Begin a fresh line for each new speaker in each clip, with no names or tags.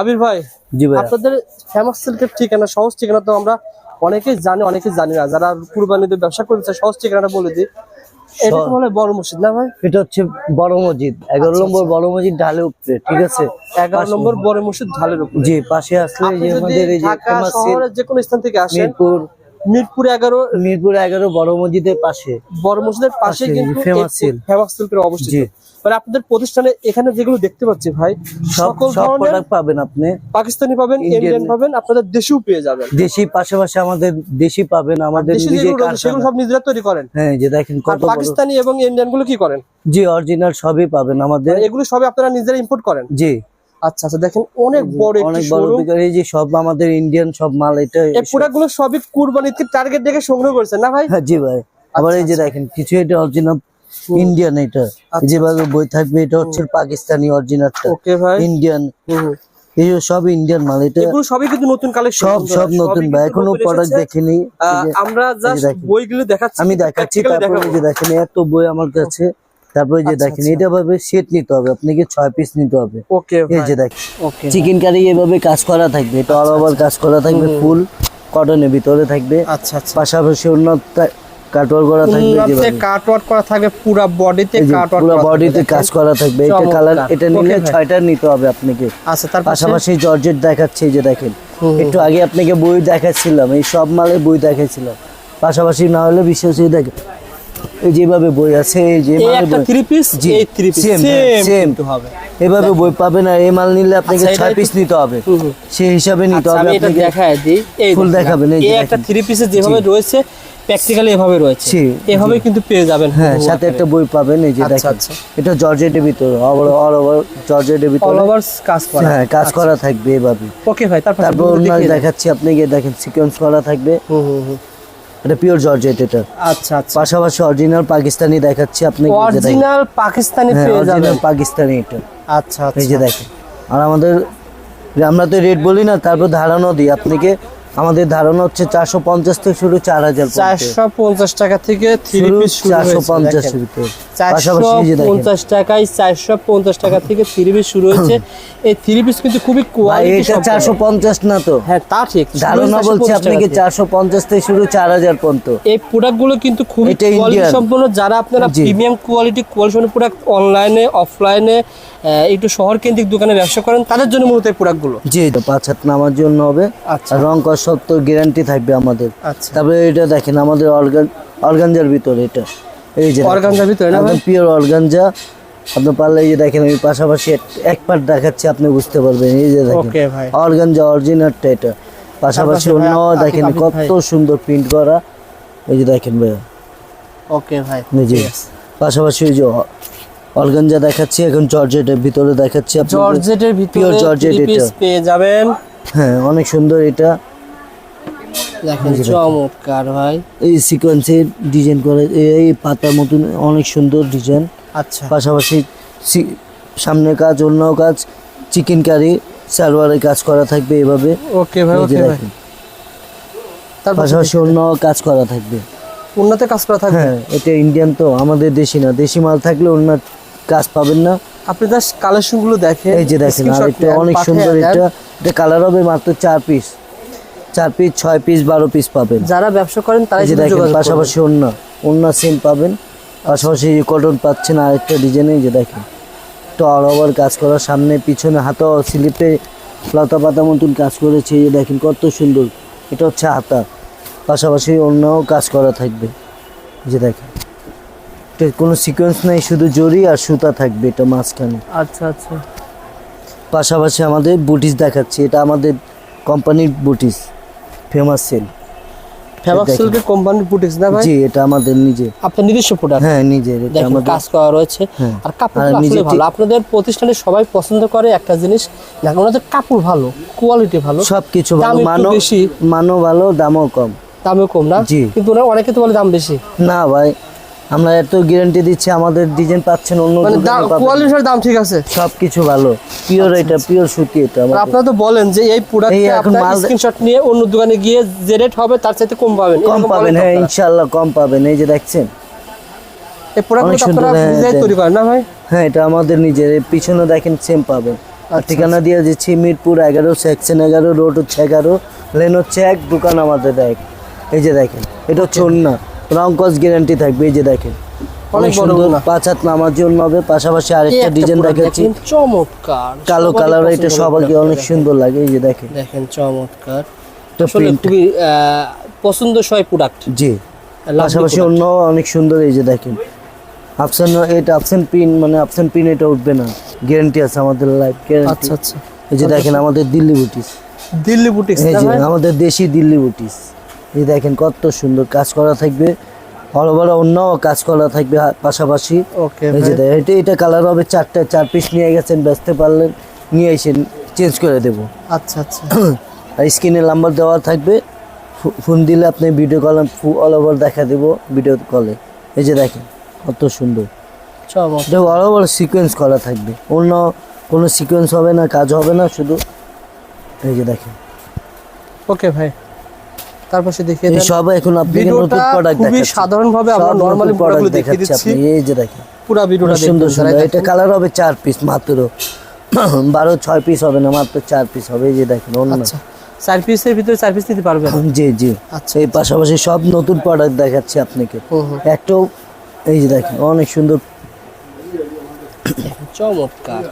আবির ভাই
জি ভাই
আপনাদের ফেমাস সিল্কের ঠিকানা সহজ ঠিকানা তো আমরা অনেকেই জানি অনেকেই জানি না। যারা কুরবানিতে ব্যবসা করতে সহজ ঠিকানাটা বলে দিই। এটা বড় মসজিদ না ভাই?
এটা হচ্ছে বড় মসজিদ। এগারো নম্বর বড় মসজিদ ঢালে উপরে ঠিক আছে?
এগারো নম্বর বড় মসজিদ ঢালের উপর।
জি পাশে আসলে আমাদের এই যে
কোনো স্থান থেকে আসেন
মিরপুর
এগারো
মিরপুর এগারো বড় মসজিদের পাশে।
বড় মসজিদের পাশে কিন্তু অবস্থিত। মানে আপনাদের প্রতিষ্ঠানে এখানে যেগুলো দেখতে পাচ্ছি ভাই সকল
প্রোডাক্ট পাবেন আপনি।
পাকিস্তানি পাবেন ইন্ডিয়ান পাবেন আপনাদের দেশিও পেয়ে যাবেন।
দেশি পাশাপাশি আমাদের দেশি পাবেন আমাদের
সেগুলো সব নিজেরা তৈরি করেন।
হ্যাঁ যে দেখেন
পাকিস্তানি এবং ইন্ডিয়ানগুলো কি করেন?
জি অরিজিনাল সবই পাবেন আমাদের।
এগুলো সবই আপনারা নিজেরা ইম্পোর্ট করেন?
জি।
আচ্ছা আচ্ছা দেখেন অনেক বড় একটি
অনেক বড়
শোরুম
এই যে সব আমাদের ইন্ডিয়ান সব মাল এটা
এই প্রোডাক্টগুলো সবই কুরবানিতে টার্গেট দেখে সংগ্রহ করেছেন না ভাই?
হ্যাঁ জি ভাই। আবার এই যে
আচ্ছা।
দেখেন কিছু এটা অরিজিনাল ইন্ডিয়ান এটা।
আচ্ছা,
যেভাবে বই থাকবে এটা হচ্ছে পাকিস্তানি অরিজিনালটা
ওকে ভাই।
ইন্ডিয়ান। এই সব ইন্ডিয়ান মাল এটা
এগুলো সবই কিন্তু নতুন কালেকশন
সব সব নতুন ভাই। এখনও প্রোডাক্ট দেখিনি।
আমরা জাস্ট বইগুলো দেখাচ্ছি
আমি দেখাচ্ছি তারপরে যে দেখেন এত বই আমার কাছে। তারপরে যে
আচ্ছা,
দেখেন
আচ্ছা।
এটা ভাবে সেট নিতে হবে আপনাকে ছয় পিস নিতে হবে।
ওকে
এই যে দেখেন চিকেন কারি এভাবে কাজ করা থাকবে এটা অল ওভার কাজ করা থাকবে ফুল কটনের ভিতরে থাকবে।
আচ্ছা আচ্ছা।
পাশাপাশি অন্য কাটওয়ার করা থাকবে
উন্নতে
যেভাবে।
করা থাকবে পুরো বডিতে
পুরো বডিতে কাজ করা থাকবে এটা কালার এটা নিলে নিতে হবে আপনাকে।
আচ্ছা তার
পাশাপাশি জর্জেট দেখাচ্ছে যে দেখেন। একটু আগে আপনাকে বই দেখাচ্ছিলাম এই সব মালে বই দেখাচ্ছিলাম। পাশাপাশি না হলে বিশ্বাস দেখেন যেভাবে বই আছে এই যে
একটা থ্রি পিস এই থ্রি পিস সেম
same।
কিন্তু হবে।
এভাবে বই পাবেন আর এই মাল নিলে আপনাকে
আচ্ছা,
ছয় পিস নিতে হবে। সেই হিসাবে নিতে
আচ্ছা
হবে আপনাকে।
দেখায় দিই।
ফুল দেখাবেন, এই
একটা থ্রি পিসে যেভাবে রয়েছে প্র্যাকটিক্যালি এভাবে রয়েছে। এভাবে কিন্তু পেয়ে যাবেন
হ্যাঁ সাথে একটা বই পাবেন এই যে
আচ্ছা,
দেখেন। এটা জর্জেটের ভিতরে অল ওভার জর্জেটের
অল ওভার কাজ করা।
হ্যাঁ কাজ করা থাকবে এভাবে।
ওকে ভাই তারপর
তারপর দেখাচ্ছি আপনাকে দেখেন সিকোয়েন্স করা থাকবে।
হুম হুম।
এটা পিওর জর্জেট এটা।
আচ্ছা আচ্ছা।
পাশাপাশি অরিজিনাল পাকিস্তানি দেখাচ্ছি আপনি
অরিজিনাল পাকিস্তানি পেয়ে যাবেন।
পাকিস্তানি এটা।
আচ্ছা
এই যে
আচ্ছা।
দেখেন। আর আমাদের আমরা তো রেট বলি না তারপর ধারণাও দিই। আপনাকে আমাদের ধারণা হচ্ছে চারশো পঞ্চাশ থেকে শুরু চার হাজার
চারশো পঞ্চাশ টাকা থেকে থ্রি পিস
চারশো পঞ্চাশ
পঞ্চাশ টাকায় চারশো পঞ্চাশ টাকা থেকে থ্রি পিস শুরু হয়েছে। এই থ্রি পিস কিন্তু খুবই
এটা চারশো পঞ্চাশ না তো?
হ্যাঁ তা ঠিক।
ধারণা বলছি
450
আপনাকে। চারশো পঞ্চাশ থেকে শুরু চার হাজার পর্যন্ত।
এই প্রোডাক্টগুলো কিন্তু খুবই কোয়ালিটি সম্পন্ন যারা আপনারা প্রিমিয়াম কোয়ালিটি কোয়ালিটি প্রোডাক্ট অনলাইনে অফলাইনে একটু শহর কেন্দ্রিক দোকানে ব্যবসা করেন তাদের জন্য মূলত এই প্রোডাক্টগুলো
জি পাঁচ হাত নামার জন্য হবে।
আচ্ছা।
রং কর সত্তর গ্যারান্টি থাকবে আমাদের।
আচ্ছা।
তারপরে এটা দেখেন আমাদের অর্গান অর্গানজার ভিতরে এটা। এই যে
অর্গানজার ভিতরে না
পিওর অর্গানজা। আপনি পারলে এই যে দেখেন আমি পাশাপাশি এক- পার্ট দেখাচ্ছি আপনি বুঝতে পারবেন। এই যে দেখেন অর্গানজা অরিজিনালটা এটা। পাশাপাশি অন্য দেখেন কত সুন্দর প্রিন্ট করা। এই যে দেখেন ভাইয়া
ওকে ভাই
যে। পাশাপাশি ওই যে অর্গানজা দেখাচ্ছি এখন জর্জেটের ভিতরে দেখাচ্ছি।
জর্জেটের ভিতরে
এটা।
পেয়ে যাবেন।
হ্যাঁ অনেক সুন্দর এটা।
দেখেন চমৎকার ভাই।
এই সিকোয়েন্সের ডিজাইন করে এই- পাতার মতন অনেক সুন্দর ডিজাইন
আচ্ছা।
পাশাপাশি সি- সামনের কাজ অন্য কাজ চিকেন কারি কাজ করা থাকবে এভাবে।
ওকে ভাই ওকে ভাই। তারপর
পাশাপাশি অন্য কাজ করা থাকবে।
কাজ করা থাকবে?
হ্যাঁ এটা ইন্ডিয়ান তো আমাদের দেশি না। দেশি মাল থাকলে অন্য কাজ পাবেন না।
আপনি জাস্ট কালেকশনগুলো দেখেন
এই যে দেখেন আর এটা অনেক সুন্দর। এটা। এটা কালার হবে মাত্র চার পিস চার পিস ছয় পিস বারো পিস পাবেন।
যারা ব্যবসা করেন করবেন।
পাশাপাশি অন্য অন্য সেম পাবেন। পাশাপাশি কটন পাচ্ছেন আরেকটা ডিজাইনে যে দেখেন। তো অল ওভার কাজ করা সামনে পিছনে হাতা স্লিপে লতা পাতা মতন কাজ করেছে এই দেখেন কত সুন্দর। এটা হচ্ছে হাতা। পাশাপাশি অন্য কাজ করা থাকবে। যে দেখেন। কোনো সিকোয়েন্স নেই শুধু জরি আর সুতা থাকবে এটা মাঝখানে।
আচ্ছা আচ্ছা।
পাশাপাশি আমাদের বুটিস দেখাচ্ছি এটা আমাদের কোম্পানির বুটিস ফেমাস সেল
ফেমাস
দেখেন।
সিল্কের কোম্পানির বুটিক্স না ভাই?
জি এটা আমাদের নিজে।
আপনার নিজস্ব প্রোডাক্ট
হ্যাঁ নিজের এটা আমাদের
কাজ করা রয়েছে।
হ্যাঁ।
আর কাপড় আসলে ভালো। আপনাদের প্রতিষ্ঠানে সবাই পছন্দ করে একটা জিনিস। দেখেন ওনাদের কাপড় ভালো কোয়ালিটি ভালো। সবকিছু
ভালো। মানও
বেশি।
মানও ভালো দামও কম।
দামও কম না?
জি।
কিন্তু অনেকে তো বলে দাম বেশি।
না ভাই আমরা এত গ্যারান্টি দিচ্ছি আমাদের ডিজাইন পাচ্ছেন অন্য
মানে। কোয়ালিটির দাম ঠিক আছে?
সব কিছু ভালো পিওর এটা পিওর সুতি এটা।
আপনারা তো বলেন যে এই প্রোডাক্টটা
এখন
আপনার স্ক্রিনশট নিয়ে অন্য দোকানে গিয়ে যে রেট হবে তার চাইতে কম পাবেন।
কম পাবেন হ্যাঁ ইনশাআল্লাহ কম পাবেন। এই যে দেখছেন?
এই
সুন্দর,
আপনারা
হ্যাঁ,
নিজেই তৈরি করেন না ভাই?
হ্যাঁ এটা আমাদের নিজের। পিছনে দেখেন সেম পাবেন। আর ঠিকানা দিয়ে দিচ্ছি মিরপুর এগারো সেকশন এগারো রোড হচ্ছে এগারো লেন হচ্ছে এক দোকান আমাদের এক। এই যে দেখেন এটা হচ্ছে অন্য রং কস গ্যারান্টি থাকবে এই যে দেখেন।
অনেক
সুন্দর পাঁচ হাত নামার জন্য হবে পাশাপাশি আরেকটা ডিজাইন দেখাচ্ছি।
চমৎকার।
কালো কালার এটা সবাইকে অনেক সুন্দর লাগে এই যে দেখেন।
দেখেন চমৎকার।
print।
খুবই পছন্দসই প্রোডাক্ট
জি। পাশাপাশি অন্য অনেক সুন্দর এই যে দেখেন। অপশন এটা অপশন পিন মানে অপশন পিন এটা উঠবে না। গ্যারান্টি আছে আমাদের লাইফ গ্যারান্টি
আচ্ছা আচ্ছা।
এই যে দেখেন আমাদের দিল্লি বুটিস
দিল্লি ভাই?
আমাদের দেশি দিল্লি বুটিস এই দেখেন কত সুন্দর কাজ করা থাকবে। বড় বড় অন্য কাজ করা থাকবে পাশাপাশি।
ওকে
এই যে এটা এটা কালার হবে চারটা চার পিস নিয়ে গেছেন বেচতে পারলেন নিয়ে এসে চেঞ্জ করে দেবো।
আচ্ছা আচ্ছা।
আর স্ক্রিনে নাম্বার দেওয়া থাকবে। ফোন দিলে আপনি ভিডিও কল অল ওভার দেখা দেবো ভিডিও কলে এই যে দেখেন কত সুন্দর। এটা বড় বড় সিকোয়েন্স করা থাকবে। অন্য কোনো সিকোয়েন্স হবে না কাজ হবে না শুধু এই যে দেখেন।
ওকে ভাই। দেখিয়ে দেন।
সব এখন নতুন প্রোডাক্ট
খুবই সাধারণভাবে আমরা
সব নতুন
নরমালি প্রোডাক্টগুলো দেখিয়ে দিচ্ছি
আপনি। এই যে দেখেন
পুরো ভিডিওটা
সুন্দর সুন্দর। এটা কালার হবে চার পিস মাত্র। বারো ছয় পিস হবে না মাত্র চার পিস হবে। এই যে দেখেন অন্য।
আচ্ছা চার পিসের ভিতরে চার পিস নিতে পারবেন?
জি জি।
আচ্ছা
এই পাশাপাশি সব নতুন প্রোডাক্ট দেখাচ্ছি আপনাকে। একটাও এই যে দেখেন অনেক সুন্দর।
চমৎকার।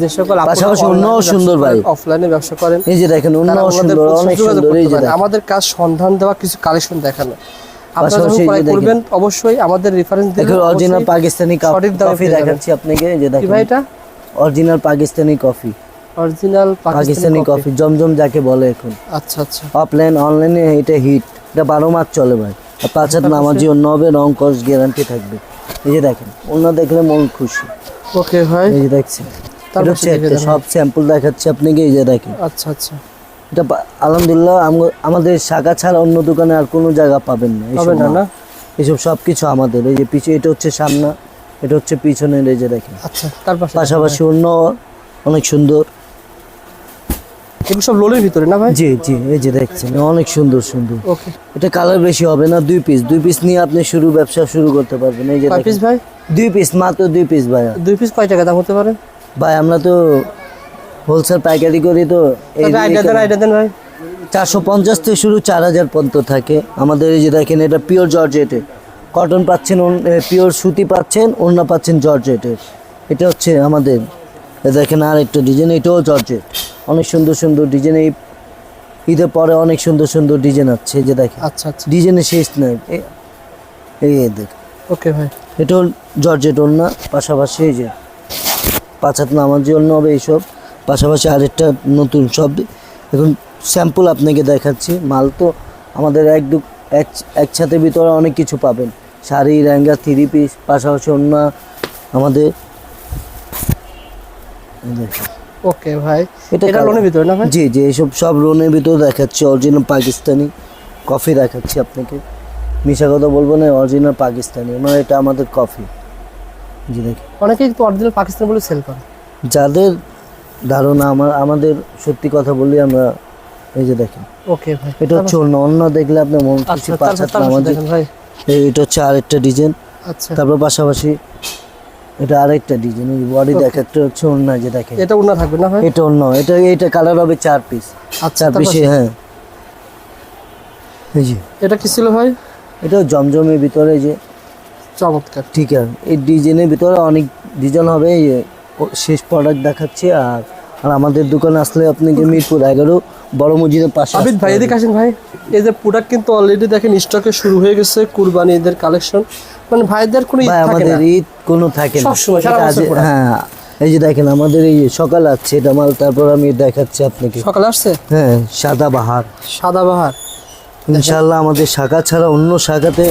যে সকল
পাশাপাশি অন্যও সুন্দর ভাই।
অফলাইনে ব্যবসা করেন।
এই যে দেখেন অন্য সুন্দর অনেক সুন্দর এই যে
আমাদের কাজ সন্ধান দেওয়া কিছু কালেকশন দেখানো। আপনারা যখন
এই যে
ক্রয়
দেখেন।
করবেন অবশ্যই আমাদের রেফারেন্স দিবেন
দেখুন অরিজিনাল পাকিস্তানি কফি দেখাচ্ছি আপনাকে এই যে দেখেন।
ভাই এটা?
Original Pakistani coffee
original
Pakistani
Pakistani
coffee Zamzam যাকে বলে এখন।
আচ্ছা আচ্ছা।
অফলাইন অনলাইনে এটা হিট এটা বারো মাস চলে ভাই। আর পাঁচ হাত নামাজি অন্য হবে রং কস গ্যারান্টি থাকবে। এই যে দেখেন অন্য দেখলে মন খুশি।
ওকে ভাই।
এই যে দেখছেন।
তারপর
এটা হচ্ছে
দেখে
একটা
দেন।
সব স্যাম্পল দেখাচ্ছি আপনাকে এই যে দেখেন।
আচ্ছা আচ্ছা।
এটা আলহামদুলিল্লাহ আমাদের শাখা ছাড়া অন্য দোকানে আর কোনো জায়গা পাবেন না এইসব
হবে না না?
এসব সব কিছু আমাদের। এই যে পিছনে এটা হচ্ছে সামনা এটা হচ্ছে পিছনের এই যে দেখেন।
আচ্ছা
পাশাপাশি অন্য অনেক সুন্দর।
এগুলো সব লোলের ভিতরে না ভাই?
জি জি এই যে দেখছেন অনেক সুন্দর সুন্দর।
ওকে।
এটা কালার বেশি হবে না দুই পিস দুই পিস নিয়ে আপনি শুরু ব্যবসা শুরু করতে পারবেন। এই যে
পিস ভাই?
দুই পিস মাত্র দুই পিস ভাই
দুই পিস কয় টাকা দাম হতে পারে?
ভাই আমরা তো হোলসেল পাইকারি করি তো
ভাই।
চারশো পঞ্চাশ থেকে শুরু চার হাজার পর্যন্ত থাকে। আমাদের এই যে দেখেন এটা পিওর জর্জেটে কটন পাচ্ছেন পিওর সুতি পাচ্ছেন ওড়না পাচ্ছেন জর্জেটের এটা হচ্ছে আমাদের দেখেন আর একটা ডিজাইন এটাও জর্জেট অনেক সুন্দর সুন্দর ডিজাইন এই ঈদের পরে অনেক সুন্দর সুন্দর ডিজাইন আছে যে দেখেন।
আচ্ছা আচ্ছা।
ডিজাইনের শেষ নাই। এই দেখ।
ওকে ভাই।
এটাও জর্জেট ওড়না পাশাপাশি এই যে পাঁচ হাত নামার জন্য হবে এইসব। পাশাপাশি আরেকটা নতুন সব এখন স্যাম্পল আপনাকে দেখাচ্ছি। মাল তো আমাদের এক দু এক একসাথে ভিতরে অনেক কিছু পাবেন। শাড়ি লেহেঙ্গা থ্রি পিস পাশাপাশি অন্য আমাদের
ওকে ভাই।
এটা।
লোনের ভিতরে না ভাই?
জি জি এইসব সব রোনের ভিতরে দেখাচ্ছি। অরিজিনাল পাকিস্তানি কফি দেখাচ্ছি আপনাকে। মিশা কথা বলব না অরিজিনাল পাকিস্তানি। মানে এটা আমাদের কফি জি দেখি।
অনেকেই তো অরিজিনাল পাকিস্তান বলে সেল করে।
যাদের ধারণা আমার আমাদের সত্যি কথা বলি আমরা এই যে দেখেন।
ওকে ভাই।
এটা হচ্ছে অন্য অন্য দেখলে আপনার মন খুশি
আচ্ছা
পাঁচ
তারপর
হাত
তারপর
নামাজি
দেখেন ভাই।
এটা হচ্ছে আরেকটা ডিজাইন
আচ্ছা।
তারপর পাশাপাশি এটা আরেকটা ডিজাইন বডি
Okay.
দেখা একটা হচ্ছে অন্য যে দেখেন।
এটা উন্না থাকবে না ভাই?
এটা অন্য এটা এটা কালার হবে চার পিস
আচ্ছা
পিসে হ্যাঁ। এই যে।
এটা কি ছিল ভাই?
এটা জমজমের ভিতরে যে
চমৎকার।
ঠিক আছে। এই ডিজাইনের ভিতরে অনেক ডিজাইন হবে যে শেষ প্রোডাক্ট দেখাচ্ছে আর আর আমাদের দোকানে আসলে আপনাকে মিরপুর এগারো বড় মসজিদের পাশে
আবিদ ভাই। এদিকে আসেন ভাই। এই যে প্রোডাক্ট কিন্তু অলরেডি দেখেন স্টকে শুরু হয়ে গেছে কুরবানি ঈদের কালেকশন মানে ভাইদের কোনো ঈদ থাকে
আমাদের
না।
ঈদ কোনো থাকে না। হ্যাঁ। এই যে দেখেন আমাদের এই সকাল আছে এটা মাল তারপর আমি দেখাচ্ছি আপনাকে।
সকাল আসছে?
হ্যাঁ সাদা বাহার।
সাদা বাহার।
ইনশাল্লাহ আমাদের শাখা ছাড়া অন্য শাখাতে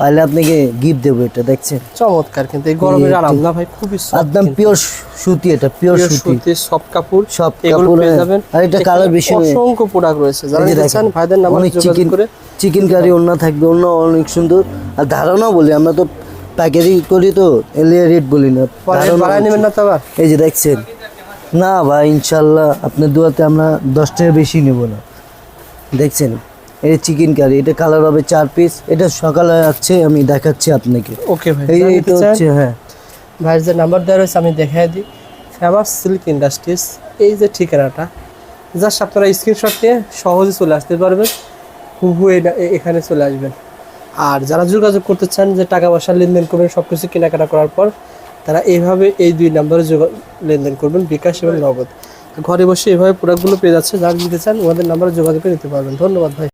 পাইলে আপনাকে গিফট দেবো এটা দেখছেন?
চমৎকার কিন্তু এই গরমের আরাম না ভাই? খুবই
একদম পিওর সুতি এটা পিওর সুতি।
সব কাপড়।
সব কাপড়,
পেয়ে
হ্যাঁ।
যাবেন।
আর এটা colour বেশি
অসংখ্য প্রোডাক্ট রয়েছে। যারা চান ভাইদের নাম্বার
অনেক চিকেন
করে।
চিকেন কারি অন্য থাকবে অন্য অনেক সুন্দর। আর ধারণা বলি আমরা তো প্যাকেরি করি তো এলিয়া রেট বলি না।
বাড়ায় নেবেন না তো আবার।
এই যে দেখছেন না ভাই ইনশাল্লাহ আপনার দুয়াতে আমরা দশ টাকা বেশি নেব না। দেখছেন এটা চিকেন কারি এটা কালার হবে চার পিস এটা সকালে আছে আমি দেখাচ্ছি আপনাকে।
ওকে ভাই।
এই
যারা
এটা হচ্ছে হ্যাঁ।
ভাইয়ের যে নাম্বার দেওয়া রয়েছে আমি দেখাই দিই। ফেমাস সিল্ক ইন্ডাস্ট্রিজ এই যে ঠিকানাটা জাস্ট আপনারা স্ক্রিনশট নিয়ে সহজে চলে আসতে পারবেন। এ- এখানে চলে আসবেন। আর যারা যোগাযোগ করতে চান যে টাকা পয়সা লেনদেন করবেন সব কিছু কেনাকাটা করার পর তারা এইভাবে এই দুই নম্বরে যোগা- লেনদেন করবেন বিকাশ এবং নগদ। ঘরে বসে এইভাবে প্রোডাক্টগুলো পেয়ে যাচ্ছে যারা নিতে চান ওদের নাম্বারে যোগাযোগ করে নিতে পারবেন। ধন্যবাদ ভাই।